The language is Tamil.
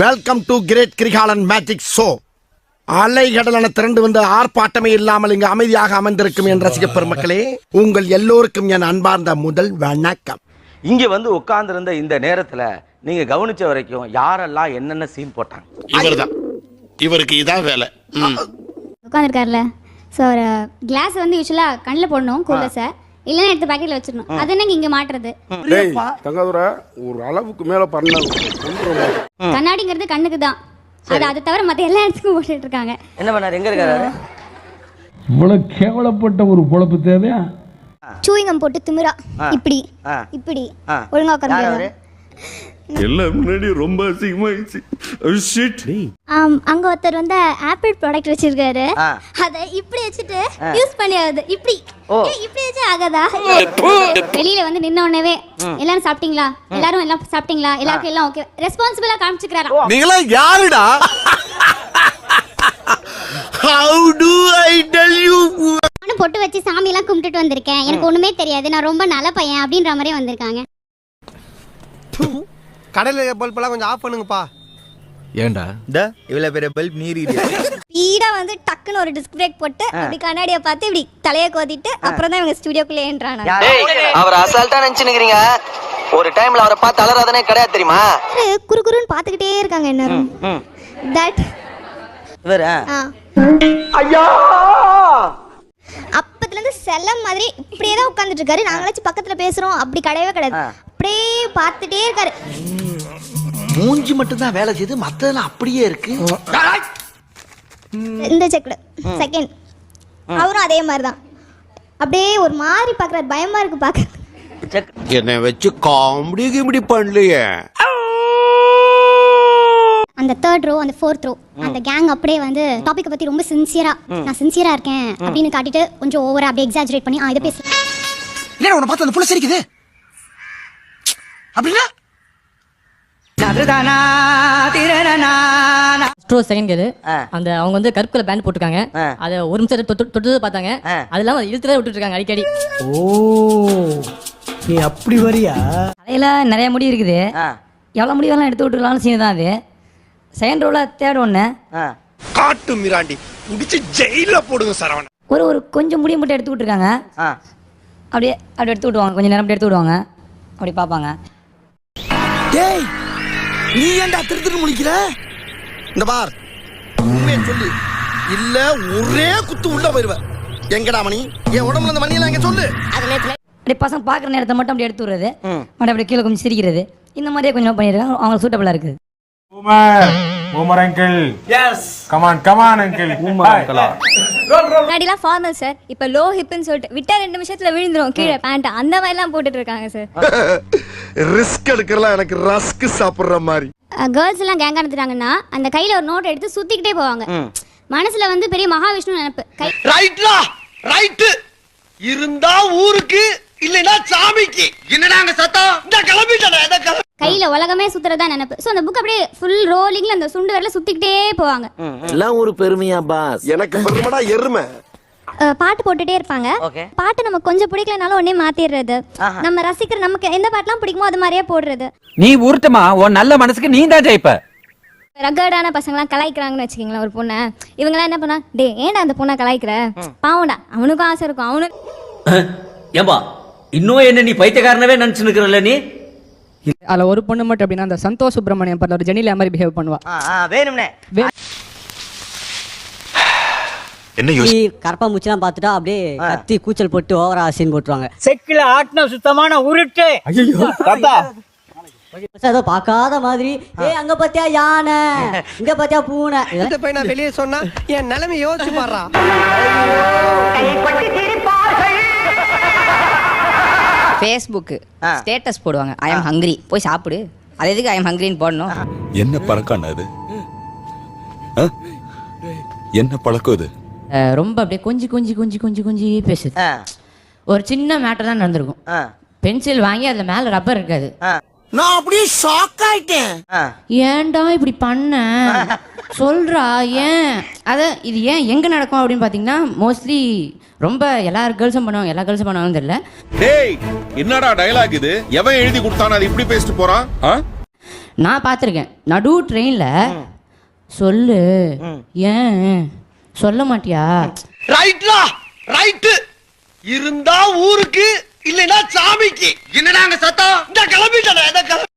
Welcome to great Kirikalan magic show அலைகடலான திரண்டு வந்து ஆர்ப்பாட்டமே இல்லாமல் இங்கு அமைதியாக அமர்ந்திருக்கும் என் ரசிக பெருமக்களே உங்கள் எல்லோருக்கும் என் அன்பார்ந்த முதல் வணக்கம். இங்க வந்து உட்கார்ந்திருந்த இந்த நேரத்துல நீங்க கவனிச்ச வரைக்கும் யாரெல்லாம் என்னென்ன சீன் போட்டாங்க? இவர்தான். இவருக்கு இதான் வேலை. உட்காந்துருக்காருல ஸோ ஒரு கிளாஸ் வந்து யூஸ்வலாக கண்ணில் போடணும் கூலர்ஸை இல்லைன்னா எடுத்து பாக்கெட்டில் வச்சிடணும். அது என்னங்க இங்கே மாட்டுறது? டேய் தங்காதுரை ஒரு அளவுக்கு மேல பண்ண. கண்ணாடிங்கிறது கண்ணுக்கு தான். அது அதை தவிர மற்ற எல்லா இடத்துக்கும் போட்டுட்டு இருக்காங்க. என்ன பண்ணாரு? எங்க இருக்காரு இவ்வளவு கேவலப்பட்ட ஒரு பொழப்பு தேவையா? சூயிங்கம் போட்டு திமிரா. இப்படி. இப்படி. ஒழுங்கா உட்காந்து எல்லாம் முன்னாடி ரொம்ப அசிங்கமாயிடுச்சு. Oh, shit. அங்க ஒருத்தர் வந்து ஆப்பிள் ப்ராடக்ட் வச்சிருக்காரு. அத இப்படி வச்சுட்டு யூஸ் பண்ணியாவது. இப்படி. ஓ. ஏய், இப்படி வச்சு ஆகாதா? வெளியில வந்து நின்ன உடனே எல்லாரும் சாப்பிட்டீங்களா? எல்லாரும் எல்லாம் சாப்பிட்டீங்களா? எல்லாருக்கும் எல்லாம் ஓகே ரெஸ்பான்சிபிளா காமிச்சுக்கிறாரா? நீங்களா யாருடா? How do I tell you நானும் பொட்டு வச்சு சாமி எல்லாம் கும்பிட்டுட்டு வந்திருக்கேன். எனக்கு ஒண்ணுமே தெரியாது. நான் ரொம்ப நல்ல பையன் அப்படின்ற மாதிரி வந்திருக்காங்க. கடையில் பல்பெல்லாம் கொஞ்சம் ஆஃப் பண்ணுங்கப்பா. ஏண்டா? இந்த இவ்வளோ பெரிய பல்ப் நீர் ஸ்பீடா வந்து டக்குன்னு ஒரு டிஸ்க் பிரேக் போட்டு அப்படி கண்ணாடியை பார்த்து இப்படி தலையை கோதிட்டு அப்புறம் தான் இவங்க ஸ்டுடியோக்குள்ளே ஏன்றாங்க? அவர் அசால்ட்டா நினைச்சுனுக்கிறீங்க ஒரு டைம்ல அவரை பார்த்து அலறாதனே கிடையாது தெரியுமா? குறுகுறுன்னு பார்த்துக்கிட்டே இருக்காங்க என்ன. தட் இவரு? ஆ. அப்பத்துல இருந்து செல்லம் மாதிரி இப்படியே தான் உட்கார்ந்துட்டு இருக்காரு. நாங்களாச்சும் பக்கத்துல பேசுறோம். அப்படி கிடையவே கிடையாது. அப்படியே பார்த்துட்டே இருக்காரு. மூஞ்சி மட்டும் தான் வேலை செய்து மத்ததெல்லாம் அப்படியே இருக்கு. இந்த செக்ல செகண்ட் அவரும் அதே மாதிரி தான் அப்படியே ஒரு மாதிரி பார்க்கறாரு பயமா இருக்கு பார்க்க செக். என்னை வச்சு காமெடி கிமெடி பண்ணலையே. அந்த தேர்ட் ரோ அந்த ஃபோர்த் ரோ அந்த கேங் அப்படியே வந்து டாபிக் பத்தி ரொம்ப சின்சியரா நான் சின்சியரா இருக்கேன் அப்படின்னு காட்டிட்டு கொஞ்சம் ஓவரா அப்படியே எக்ஸாஜரேட் பண்ணி ஆ இதை பேச. இல்ல உன்னை பார்த்து அந்த புள்ள சிரிக்குது? அப்படின்னா செகண்ட் கேது. அந்த அவங்க வந்து கருப்பு கலர் பேண்ட் போட்டிருக்காங்க. அதை ஒரு நிமிஷம் தொட்டு பார்த்தாங்க. அது இல்லாம இழுத்துறத விட்டுட்டு இருக்காங்க அடிக்கடி. ஓ நீ அப்படி வரியா? தலையில நிறைய முடி இருக்குது. ஆ. எவ்வளோ முடி வேணாலும் எடுத்து விட்டுருக்கலாம் சீன் தான் அது. செகண்ட் ரோல தேர்ட் ஒன்று ஆ. காட்டு மிராண்டி. புடிச்சு ஜெயில போடுங்க சரவண ஒரு ஒரு கொஞ்சம் முடி மட்டும் எடுத்து விட்டுருக்காங்க. அப்படியே அப்படி எடுத்து விடுவாங்க கொஞ்சம் நேரம் எடுத்து விடுவாங்க. அப்படி பார்ப்பாங்க. டேய் நீ ஏன்டா திரு திரு முடிக்கிற இந்த பார். உண்மையை சொல்லு. இல்ல ஒரே குத்து உள்ள போயிருவ. எங்கடா மணி? என் உடம்புல இந்த மணி எல்லாம் எங்க சொல்லு? அப்படியே பசங்க பார்க்குற நேரத்தை மட்டும் அப்படி எடுத்து விடுறது. ம். மறுபடியும் அப்படியே கீழே கொஞ்சம் சிரிக்கிறது. இந்த மாதிரியே கொஞ்சம் பண்ணியிருக்காங்க அவங்க சூட்டபிளாக இருக்குது. முன்னாடிலாம் ஃபார்மல் சார் இப்போ லோ ஹிப்னு சொல்லிட்டு விட்டா ரெண்டு நிமிஷத்துல விழுந்துரும் கீழே பேண்ட் அந்த மாதிரிலாம் போட்டுட்டு இருக்காங்க சார் ரிஸ்க் எடுக்கிறலாம் எனக்கு ரஸ்க் சாப்பிடுற மாதிரி. கேர்ள்ஸ் எல்லாம் கேங் அனுப்புறாங்கன்னா அந்த கையில ஒரு நோட் எடுத்து சுத்திக்கிட்டே போவாங்க. மனசுல வந்து பெரிய மகாவிஷ்ணு நினைப்பு. கை ரைட்லா ரைட்டு இருந்தா ஊருக்கு இல்லைன்னா சாமிக்கு. என்னடா அங்க சத்தம்? இந்த கிளம்பிட்டடா கையில உலகமே சுத்துறதா நினைப்பு. ஸோ அந்த புக் அப்படியே ஃபுல் ரோலிங்ல அந்த சுண்டு வரல சுத்திக்கிட்டே போவாங்க. எல்லாம் ஒரு பெருமையா பாஸ். எனக்கு பெருமடா எருமை. பாட்டு போட்டுட்டே இருப்பாங்க. ஓகே. பாட்டு நமக்கு கொஞ்சம் பிடிக்கலனாலும் உடனே மாத்திடுறது நம்ம ரசிக்கிற நமக்கு எந்த பாட்டுலாம் பிடிக்குமோ அது மாதிரியே போடுறது. நீ உருட்டுமா? உன் நல்ல மனசுக்கு நீ தான் ஜெயிப்ப. ரகடான பசங்களாம் கலாய்க்கிறாங்கன்னு வச்சுக்கீங்களேன் ஒரு பொண்ணை. இவங்கெல்லாம் என்ன பண்ணா டே ஏன்டா அந்த பொண்ணை கலாய்க்கிற? பாவம்டா அவனுக்கும் ஆசை இருக்கும் அவனு ஏம்பா இன்னும் என்ன நீ பைத்தியக்காரனவே நினைச்சு நிக்கிறல்ல நீ? அதில் ஒரு பொண்ணு மட்டும் அப்படின்னா அந்த சந்தோஷ் சுப்ரமணியம் படத்தில் ஒரு ஜெனிலா மாதிரி பிஹேவ் பண்ணுவா. வேணும்னே. என்ன யோசி கரப்பா மூச்சுலாம் பார்த்துட்டா அப்படியே கத்தி கூச்சல் போட்டு ஓவரா சீன் போட்டுருவாங்க. செக்கில் ஆட்டின சுத்தமான உருட்டு. ஐயோ தாத்தா. ஏதோ பார்க்காத மாதிரி ஏ அங்க பாத்தியா யானை? இங்க பாத்தியா பூனை? இந்த பையன் நான் வெளியே சொன்னா என் நிலைமை யோசிச்சு பாடுறா ஃபேஸ்புக்கு. ஸ்டேட்டஸ் போடுவாங்க. ஐ எம் ஹங்கிரி போய் சாப்பிடு. அது எதுக்கு ஐ எம் ஹங்கிரின்னு போடணும்? என்ன பழக்கம் அது? என்ன பழக்கம் இது? ரொம்ப அப்படியே கொஞ்சி கொஞ்சி கொஞ்சி கொஞ்சி கொஞ்சி பேசுது. ஒரு சின்ன மேட்டர் தான் நடந்திருக்கும். பென்சில் வாங்கி அதுல மேல ரப்பர் இருக்காது. நான் அப்படியே ஷாக் ஆயிட்டேன். ஏன்டா இப்படி பண்ண? சொல்றா ஏன்? அத இது ஏன் எங்க நடக்கும் அப்படின்னு பாத்தீங்கன்னா மோஸ்ட்லி ரொம்ப எல்லா கேர்ள்ஸும் பண்ணுவாங்க எல்லா கேர்ள்ஸும் பண்ணுவாங்கன்னு தெரியல. டேய் என்னடா டயலாக் இது? எவன் எழுதி கொடுத்தானோ அது இப்படி பேசிட்டு போறான் ஆ? நான் பார்த்துருக்கேன். நடு ட்ரெயினில் சொல்லு. ஏன்? சொல்ல மாட்டியா? ரைட்லா ரைட்டு. இருந்தா ஊருக்கு இல்லைன்னா சாமிக்கு. என்னடா அங்க சத்தம்? இந்த கிளம்பிட்டேன் இந்த கிளம்பி